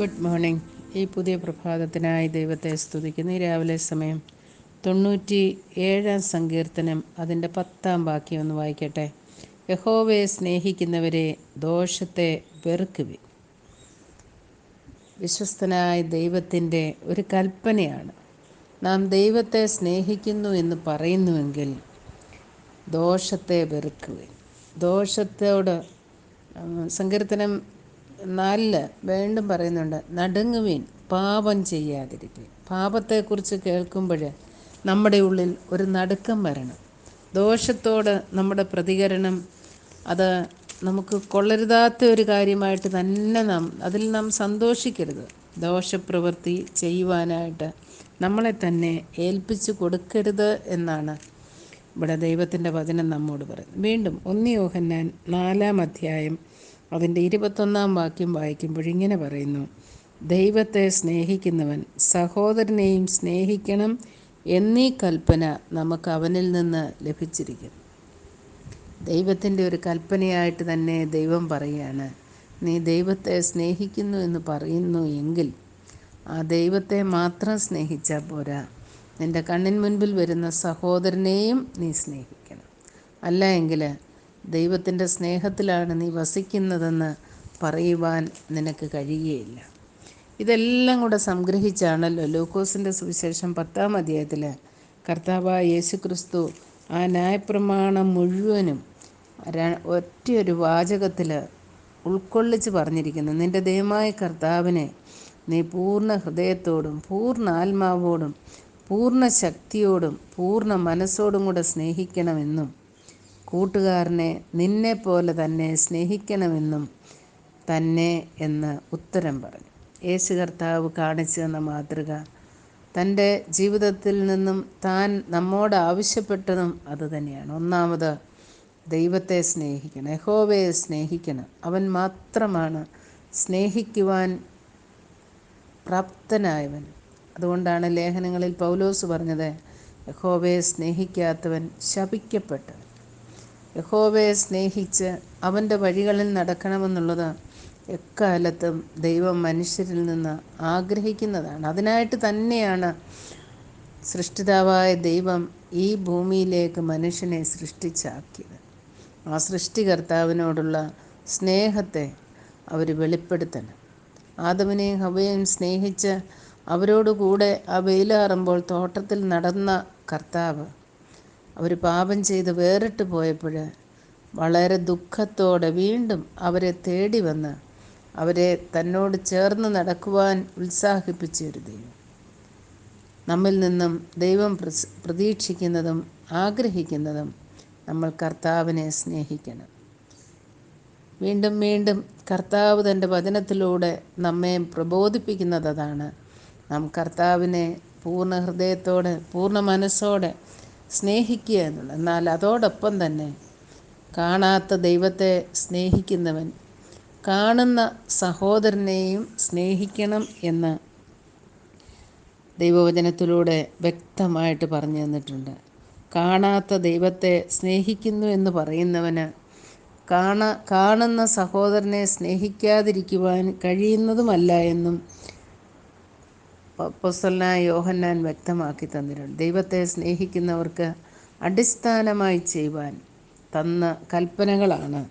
Good morning. ഈ പുതിയ പ്രഭാതത്തിനായി ദൈവത്തെ സ്തുതിക്കുന്ന. ഈ രാവിലെ സമയം തൊണ്ണൂറ്റി ഏഴാം സങ്കീർത്തനം അതിന്റെ പത്താം ബാക്കി ഒന്ന് വായിക്കട്ടെ. യഹോവയെ സ്നേഹിക്കുന്നവരെ ദോഷത്തെ വെറുക്കുവി വിശ്വസ്തനായ ദൈവത്തിന്റെ ഒരു കൽപ്പനയാണ്. നാം ദൈവത്തെ സ്നേഹിക്കുന്നു എന്ന് പറയുന്നുവെങ്കിൽ ദോഷത്തെ വെറുക്കുവി ദോഷത്തോട് സങ്കീർത്തനം നാലിൽ വീണ്ടും പറയുന്നുണ്ട് നടുങ്ങുവീൻ പാപം ചെയ്യാതിരിക്കുക പാപത്തെക്കുറിച്ച് കേൾക്കുമ്പോൾ നമ്മുടെ ഉള്ളിൽ ഒരു നടുക്കം വരണം. ദോഷത്തോട് നമ്മുടെ പ്രതികരണം അത് നമുക്ക് കൊള്ളരുതാത്ത ഒരു കാര്യമായിട്ട് തന്നെ നാം അതിൽ നാം സന്തോഷിക്കരുത്. ദോഷപ്രവൃത്തി ചെയ്യുവാനായിട്ട് നമ്മളെ തന്നെ ഏൽപ്പിച്ചു കൊടുക്കരുത് എന്നാണ് ഇവിടെ ദൈവത്തിന്റെ വചനം നമ്മോട് പറയുന്നത്. വീണ്ടും ഒന്നിയോഹന്നാൻ നാലാം അധ്യായം അതിന്റെ ഇരുപത്തൊന്നാം വാക്യം വായിക്കുമ്പോൾ ഇങ്ങനെ പറയുന്നു. ദൈവത്തെ സ്നേഹിക്കുന്നവൻ സഹോദരനെയും സ്നേഹിക്കണം എന്നീ കൽപ്പന നമുക്ക് അവനിൽ നിന്ന് ലഭിച്ചിരിക്കുന്നു. ദൈവത്തിന്റെ ഒരു കൽപ്പനയായിട്ട് തന്നെ ദൈവം പറയുകയാണ് നീ ദൈവത്തെ സ്നേഹിക്കുന്നു എന്ന് പറയുന്നു എങ്കിൽ ആ ദൈവത്തെ മാത്രം സ്നേഹിച്ചാൽ പോരാ. നിന്റെ കണ്ണിന് മുൻപിൽ വരുന്ന സഹോദരനെയും നീ സ്നേഹിക്കണം. അല്ല എങ്കിൽ ദൈവത്തിന്റെ സ്നേഹത്തിലാണ് നീ വസിക്കുന്നതെന്ന് പറയുവാൻ നിനക്ക് കഴിയുകയില്ല. ഇതെല്ലാം കൂടെ സംഗ്രഹിച്ചാണല്ലോ ലൂക്കോസിന്റെ സുവിശേഷം പത്താം അധ്യായത്തിൽ കർത്താവായ യേശു ക്രിസ്തു ആ ന്യായപ്രമാണം മുഴുവനും ഒറ്റയൊരു വാചകത്തിൽ ഉൾക്കൊള്ളിച്ച് പറഞ്ഞിരിക്കുന്നു. നിന്റെ ദൈവമായ കർത്താവിനെ നീ പൂർണ ഹൃദയത്തോടും പൂർണ ആത്മാവോടും പൂർണ ശക്തിയോടും പൂർണ മനസ്സോടും കൂടെ സ്നേഹിക്കണമെന്നും കൂട്ടുകാരനെ നിന്നെപ്പോലെ തന്നെ സ്നേഹിക്കണമെന്നും തന്നെ എന്ന് ഉത്തരം പറഞ്ഞു. യേശു കർത്താവ് കാണിച്ചു തന്ന മാതൃക തന്റെ ജീവിതത്തിൽ നിന്നും താൻ നമ്മോട് ആവശ്യപ്പെട്ടതും അതുതന്നെയാണ് ഒന്നാമത് ദൈവത്തെ സ്നേഹിക്കണം യഹോവയെ സ്നേഹിക്കണം. അവൻ മാത്രമാണ് സ്നേഹിക്കുവാൻ പ്രാപ്തനായവൻ. അതുകൊണ്ടാണ് ലേഖനങ്ങളിൽ പൗലോസ് പറഞ്ഞത് യഹോവയെ സ്നേഹിക്കാത്തവൻ ശപിക്കപ്പെട്ടവൻ. യഹോവയെ സ്നേഹിച്ച് അവന്റെ വഴികളിൽ നടക്കണമെന്നുള്ളത് എക്കാലത്തും ദൈവം മനുഷ്യരിൽ നിന്ന് ആഗ്രഹിക്കുന്നതാണ്. അതിനായിട്ട് തന്നെയാണ് സൃഷ്ടിതാവായ ദൈവം ഈ ഭൂമിയിലേക്ക് മനുഷ്യനെ സൃഷ്ടിച്ചാക്കിയത്. ആ സൃഷ്ടികർത്താവിനോടുള്ള സ്നേഹത്തെ അവർ വെളിപ്പെടുത്തണം. ആദമിനെയും ഹവയെയും സ്നേഹിച്ച് അവരോടുകൂടെ ആ വെയിലാറുമ്പോൾ തോട്ടത്തിൽ നടന്ന കർത്താവ് അവർ പാപം ചെയ്ത് വേറിട്ട് പോയപ്പോൾ വളരെ ദുഃഖത്തോടെ വീണ്ടും അവരെ തേടി വന്ന് അവരെ തന്നോട് ചേർന്ന് നടക്കുവാൻ ഉത്സാഹിപ്പിച്ചൊരു ദൈവം. നമ്മിൽ നിന്നും ദൈവം പ്രതീക്ഷിക്കുന്നതും ആഗ്രഹിക്കുന്നതും നമ്മൾ കർത്താവിനെ സ്നേഹിക്കണം. വീണ്ടും വീണ്ടും കർത്താവ് തന്റെ വചനത്തിലൂടെ നമ്മെ പ്രബോധിപ്പിക്കുന്നത് അതാണ്. നാം കർത്താവിനെ പൂർണ ഹൃദയത്തോടെ പൂർണ മനസ്സോടെ സ്നേഹിക്കുക എന്നുള്ളത്. എന്നാൽ അതോടൊപ്പം തന്നെ കാണാത്ത ദൈവത്തെ സ്നേഹിക്കുന്നവൻ കാണുന്ന സഹോദരനെയും സ്നേഹിക്കണം എന്ന് ദൈവവചനത്തിലൂടെ വ്യക്തമായിട്ട് പറഞ്ഞു തന്നിട്ടുണ്ട്. കാണാത്ത ദൈവത്തെ സ്നേഹിക്കുന്നു എന്ന് പറയുന്നവന് കാണ കാണുന്ന സഹോദരനെ സ്നേഹിക്കാതിരിക്കുവാൻ കഴിയുന്നതുമല്ല എന്നും അപ്പോസ്തലനായ യോഹന്നാൻ വ്യക്തമാക്കി തന്നിട്ടുണ്ട്. ദൈവത്തെ സ്നേഹിക്കുന്നവർക്ക് അടിസ്ഥാനമായി ചെയ്യുവാൻ തന്ന കൽപ്പനകളാണ്.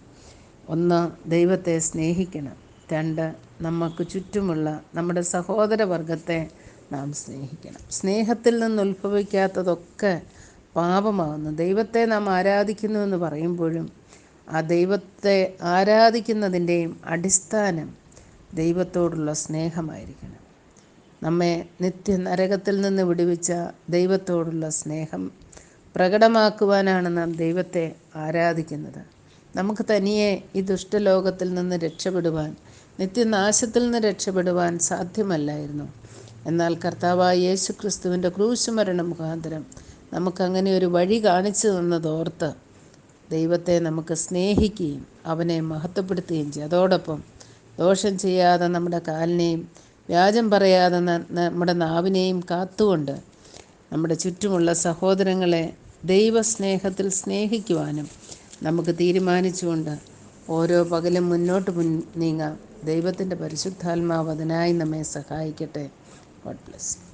ഒന്ന് ദൈവത്തെ സ്നേഹിക്കണം. രണ്ട് നമുക്ക് ചുറ്റുമുള്ള നമ്മുടെ സഹോദരവർഗത്തെ നാം സ്നേഹിക്കണം. സ്നേഹത്തിൽ നിന്ന് ഉത്ഭവിക്കാത്തതൊക്കെ പാപമാകുന്നു ദൈവത്തെ നാം ആരാധിക്കുന്നു എന്ന് പറയുമ്പോഴും ആ ദൈവത്തെ ആരാധിക്കുന്നതിന്റെയും അടിസ്ഥാനം ദൈവത്തോടുള്ള സ്നേഹമായിരിക്കണം. നമ്മെ നിത്യ നരകത്തിൽ നിന്ന് വിടുവിച്ച ദൈവത്തോടുള്ള സ്നേഹം പ്രകടമാക്കുവാനാണ് നാം ദൈവത്തെ ആരാധിക്കുന്നത്. നമുക്ക് തനിയെ ഈ ദുഷ്ടലോകത്തിൽ നിന്ന് രക്ഷപ്പെടുവാൻ നിത്യനാശത്തിൽ നിന്ന് രക്ഷപ്പെടുവാൻ സാധ്യമല്ലായിരുന്നു. എന്നാൽ കർത്താവായ യേശു ക്രിസ്തുവിന്റെ ക്രൂശുമരണ മുഖാന്തരം നമുക്കങ്ങനെ ഒരു വഴി കാണിച്ചു തന്നതോർത്ത് ദൈവത്തെ നമുക്ക് സ്നേഹിക്കുകയും അവനെ മഹത്വപ്പെടുത്തുകയും ചെയ്യും. അതോടൊപ്പം ദോഷം ചെയ്യാതെ നമ്മുടെ കാലിനെയും വ്യാജം പറയാതെ നമ്മുടെ നാവിനെയും കാത്തുകൊണ്ട് നമ്മുടെ ചുറ്റുമുള്ള സഹോദരങ്ങളെ ദൈവസ്നേഹത്തിൽ സ്നേഹിക്കുവാനും നമുക്ക് തീരുമാനിച്ചുകൊണ്ട് ഓരോ പകലും മുന്നോട്ട് മുൻ നീങ്ങാം. ദൈവത്തിന്റെ പരിശുദ്ധാത്മാവ് അതിനായി നമ്മെ സഹായിക്കട്ടെ. God bless